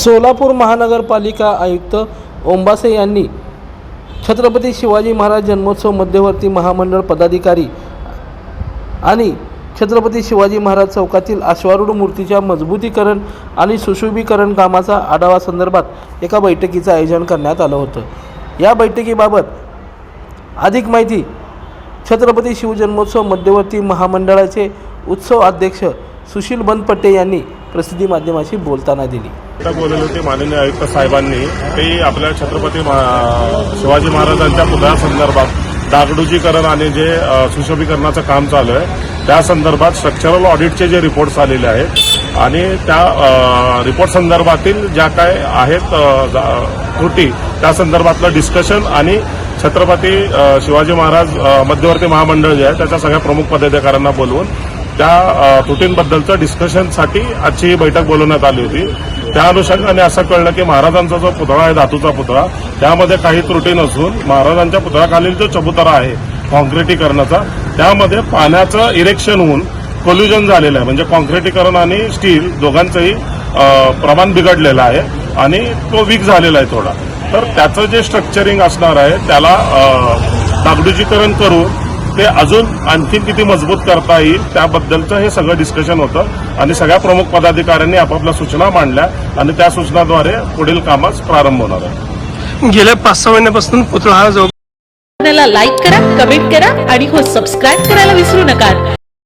सोलापूर महानगरपालिका आयुक्त ओंबासे यांनी छत्रपती शिवाजी महाराज जन्मोत्सव मध्यवर्ती महामंडळ पदाधिकारी आणि छत्रपती शिवाजी महाराज चौकातील अश्वारूढ मूर्तीच्या मजबूतीकरण आणि सुशोभीकरण कामाचा आढावा संदर्भात एका बैठकीचं आयोजन करण्यात आलं होतं. या बैठकीबाबत अधिक माहिती छत्रपती शिवजन्मोत्सव मध्यवर्ती महामंडळाचे उत्सव अध्यक्ष सुशील बनपट्टे यांनी प्रसिद्धी माध्यमाशी बोलताना दिली. आता बोलले होते माननीय आयुक्त साहेबांनी ते आपल्या छत्रपती शिवाजी महाराजांच्या पुतळ्यासंदर्भात डागडुजीकरण आणि जे सुशोभीकरणाचं काम चालू आहे त्या संदर्भात स्ट्रक्चरल ऑडिटचे जे रिपोर्ट्स आलेले आहेत आणि त्या रिपोर्ट संदर्भातील ज्या काय आहेत जा- त्रुटी त्या संदर्भातलं डिस्कशन आणि छत्रपती शिवाजी महाराज मध्यवर्ती महामंडळ जे आहे त्याच्या सगळ्या प्रमुख पदाधिकाऱ्यांना बोलवून त्या त्रुटींबद्दलचं डिस्कशनसाठी आजची ही बैठक बोलवण्यात आली होती. त्या अनुषंगाने असं कळलं की महाराजांचा जो पुतळा आहे धातूचा पुतळा त्यामध्ये काही त्रुटी नसून महाराजांच्या पुतळ्याखालील जो चबुतरा आहे कॉन्क्रिटीकरणाचा त्यामध्ये पाण्याचं इरेक्शन होऊन कोल्युजन झालेलं आहे. म्हणजे कॉन्क्रिटीकरण आणि स्टील दोघांचंही प्रमाण बिघडलेलं आहे आणि तो वीक झालेला आहे थोडा. तर त्याचं जे स्ट्रक्चरिंग असणार आहे त्याला अ, करून ते अजून आणखीन किती मजबूत करता येईल त्याबद्दलचं हे सगळं डिस्कशन होतं. आणि सगळ्या प्रमुख पदाधिकाऱ्यांनी आपापल्या सूचना मांडल्या आणि त्या सूचनाद्वारे पुढील कामास प्रारंभ होणार आहे. गेल्या पाच सहा महिन्यापासून पुतळा लाईक करा कमेंट करा आणि हो सबस्क्राईब करायला विसरू नका.